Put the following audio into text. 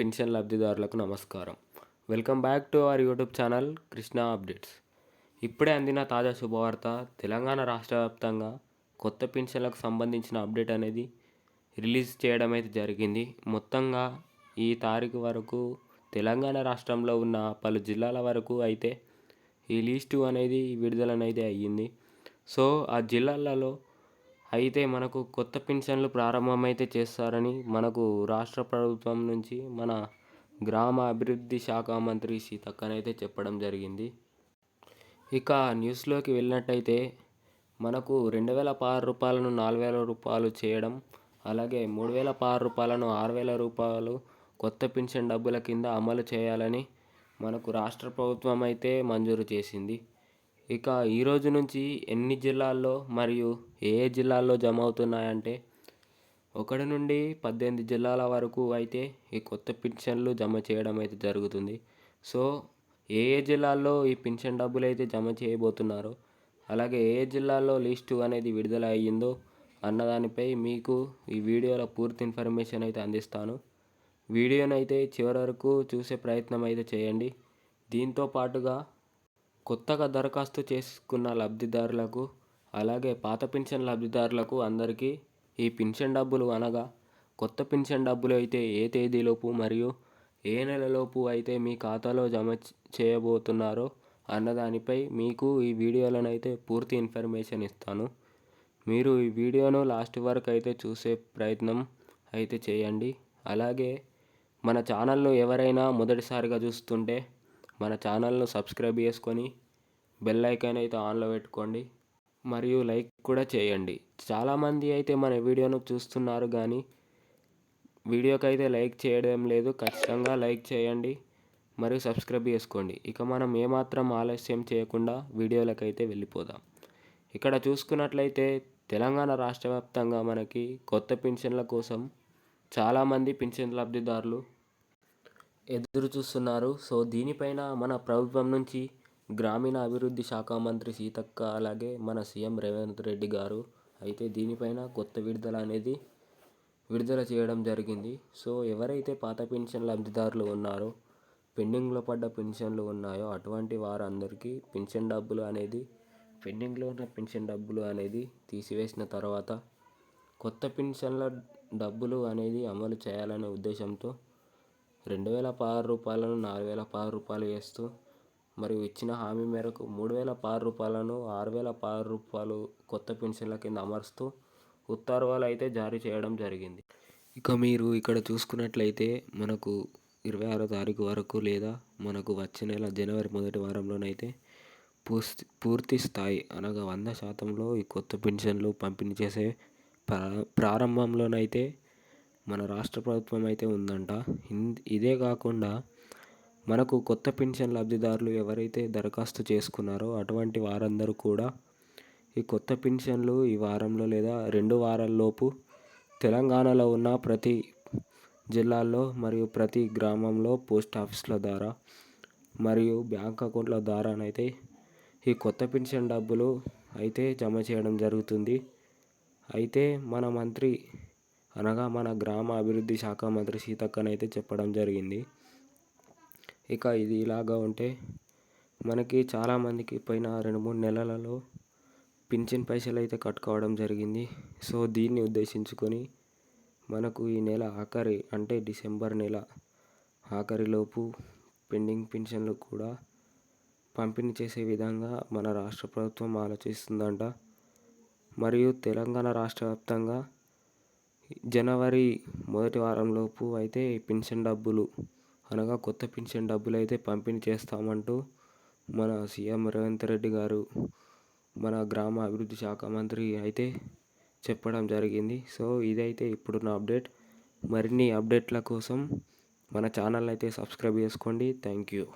Pension లబ్ధిదారులకు నమస్కారం. Welcome back to our YouTube channel Krishna updates. ఇప్పుడే అందిన తాజా శుభవార్త తెలంగాణ రాష్ట్ర వ్యాప్తంగా కొత్త పెన్షన్లకు సంబంధించిన అప్డేట్ అనేది రిలీజ్ చేయడం అయితే జరిగింది. మొత్తంగా ఈ తారీఖు వరకు తెలంగాణ రాష్ట్రంలో ఉన్న పలు జిల్లాల వరకు అయితే ఈ లిస్టు అనేది విడుదలనైతే అయ్యింది. సో ఆ జిల్లాలలో అయితే మనకు కొత్త పెన్షన్లు ప్రారంభమైతే చేస్తారని మనకు రాష్ట్ర ప్రభుత్వం నుంచి మన గ్రామ అభివృద్ధి శాఖ మంత్రి సీతక్కనైతే చెప్పడం జరిగింది. ఇక న్యూస్లోకి వెళ్ళినట్టయితే మనకు రెండు వేల పదహారు రూపాయలను నాలుగు వేల రూపాయలు చేయడం అలాగే మూడు వేల పదహారు రూపాయలను ఆరు వేల రూపాయలు కొత్త పెన్షన్ డబ్బుల కింద అమలు చేయాలని మనకు రాష్ట్ర ప్రభుత్వం అయితే మంజూరు చేసింది. ఇక ఈరోజు నుంచి ఎన్ని జిల్లాల్లో మరియు ఏ ఏ జిల్లాల్లో జమ అవుతున్నాయంటే ఒకటి నుండి పద్దెనిమిది జిల్లాల వరకు అయితే ఈ కొత్త పింఛన్లు జమ చేయడం అయితే జరుగుతుంది. సో ఏ ఏ జిల్లాల్లో ఈ పింఛన్ డబ్బులు అయితే జమ చేయబోతున్నారో అలాగే ఏ జిల్లాల్లో లిస్టు అనేది విడుదల అయ్యిందో అన్నదానిపై మీకు ఈ వీడియోలో పూర్తి ఇన్ఫర్మేషన్ అయితే అందిస్తాను. వీడియోనైతే అయితే చివరి వరకు చూసే ప్రయత్నం అయితే చేయండి. దీంతో పాటుగా కొత్తగా దరఖాస్తు చేసుకున్న లబ్ధిదారులకు అలాగే పాత పెన్షన్ లబ్ధిదారులకు అందరికీ ఈ పెన్షన్ డబ్బులు అనగా కొత్త పింఛన్ డబ్బులు అయితే ఏ తేదీలోపు మరియు ఏ నెలలోపు అయితే మీ ఖాతాలో జమ చేయబోతున్నారో అన్నదానిపై మీకు ఈ వీడియోలోనైతే పూర్తి ఇన్ఫర్మేషన్ ఇస్తాను. మీరు ఈ వీడియోను లాస్ట్ వరకు అయితే చూసే ప్రయత్నం అయితే చేయండి. అలాగే మన ఛానల్ను ఎవరైనా మొదటిసారిగా చూస్తుంటే మన ఛానల్ను సబ్స్క్రైబ్ చేసుకొని బెల్ ఐకాన్ అయితే ఆన్లో పెట్టుకోండి. మరియు లైక్ కూడా చేయండి. చాలామంది అయితే మన వీడియోను చూస్తున్నారు కానీ వీడియోకి అయితే లైక్ చేయడం లేదు. ఖచ్చితంగా లైక్ చేయండి. మరియు సబ్స్క్రైబ్ చేసుకోండి. ఇక మనం ఏమాత్రం ఆలస్యం చేయకుండా వీడియోలకైతే వెళ్ళిపోదాం. ఇక్కడ చూసుకున్నట్లయితే తెలంగాణ రాష్ట్ర వ్యాప్తంగా మనకి కొత్త పింఛన్ల కోసం చాలామంది పింఛన్ లబ్ధిదారులు ఎదురు చూస్తున్నారు. సో దీనిపైన మన ప్రభుత్వం నుంచి గ్రామీణ అభివృద్ధి శాఖ మంత్రి సీతక్క అలాగే మన సీఎం రేవంత్ రెడ్డి గారు అయితే దీనిపైన కొత్త విడుదల అనేది విడుదల చేయడం జరిగింది. సో ఎవరైతే పాత పెన్షన్ లబ్ధిదారులు ఉన్నారో పెండింగ్లో పడ్డ పెన్షన్లు ఉన్నాయో అటువంటి వారందరికీ పెన్షన్ డబ్బులు అనేది పెండింగ్లో ఉన్న పెన్షన్ డబ్బులు అనేది తీసివేసిన తర్వాత కొత్త పెన్షన్ల డబ్బులు అనేది అమలు చేయాలనే ఉద్దేశంతో రెండు వేల పదహారు రూపాయలను నాలుగు వేల పదహారు రూపాయలు వేస్తూ మరియు ఇచ్చిన హామీ మేరకు మూడు వేల పదహారు రూపాయలను ఆరు వేల పదహారు రూపాయలు కొత్త పెన్షన్ల కింద అమరుస్తూ ఉత్తర్వులు అయితే జారీ చేయడం జరిగింది. ఇక మీరు ఇక్కడ చూసుకున్నట్లయితే మనకు ఇరవై ఆరో తారీఖు వరకు లేదా మనకు వచ్చే నెల జనవరి మొదటి వారంలోనైతే పూర్తి పూర్తి స్థాయి అనగా వంద శాతంలో ఈ కొత్త పెన్షన్లు పంపిణీ చేసే ప్రారంభంలోనైతే మన రాష్ట్ర ప్రభుత్వం అయితే ఉందంట. ఇదే కాకుండా మనకు కొత్త పెన్షన్ లబ్ధిదారులు ఎవరైతే దరఖాస్తు చేసుకున్నారో అటువంటి వారందరూ కూడా ఈ కొత్త పెన్షన్లు ఈ వారంలో లేదా రెండు వారాల్లోపు తెలంగాణలో ఉన్న ప్రతి జిల్లాల్లో మరియు ప్రతి గ్రామంలో పోస్ట్ ఆఫీస్ల ద్వారా మరియు బ్యాంక్ అకౌంట్ల ద్వారానైతే ఈ కొత్త పెన్షన్ డబ్బులు అయితే జమ చేయడం జరుగుతుంది. అయితే మన మంత్రి అనగా మన గ్రామ అభివృద్ధి శాఖ మంత్రి సీతక్కనైతే చెప్పడం జరిగింది. ఇక ఇది ఇలాగా ఉంటే మనకి చాలామందికి పోయిన రెండు మూడు నెలలలో పింఛన్ పైసలు అయితే కట్టుకోవడం జరిగింది. సో దీన్ని ఉద్దేశించుకొని మనకు ఈ నెల ఆఖరి అంటే డిసెంబర్ నెల ఆఖరిలోపు పెండింగ్ పింఛన్లు కూడా పంపిణీ చేసే విధంగా మన రాష్ట్ర ప్రభుత్వం ఆలోచిస్తుందంట. మరియు తెలంగాణ రాష్ట్ర వ్యాప్తంగా జనవరి మొదటి వారంలోపు అయితే పెన్షన్ డబ్బులు అనగా కొత్త పెన్షన్ డబ్బులు అయితే పంపిణీ చేస్తామంటూ మన సీఎం రేవంత్ రెడ్డి గారు మన గ్రామ అభివృద్ధి శాఖ మంత్రి అయితే చెప్పడం జరిగింది. సో ఇదైతే ఇప్పుడున్న అప్డేట్. మరిన్ని అప్డేట్ల కోసం మన ఛానల్ అయితే సబ్స్క్రైబ్ చేసుకోండి. Thank you.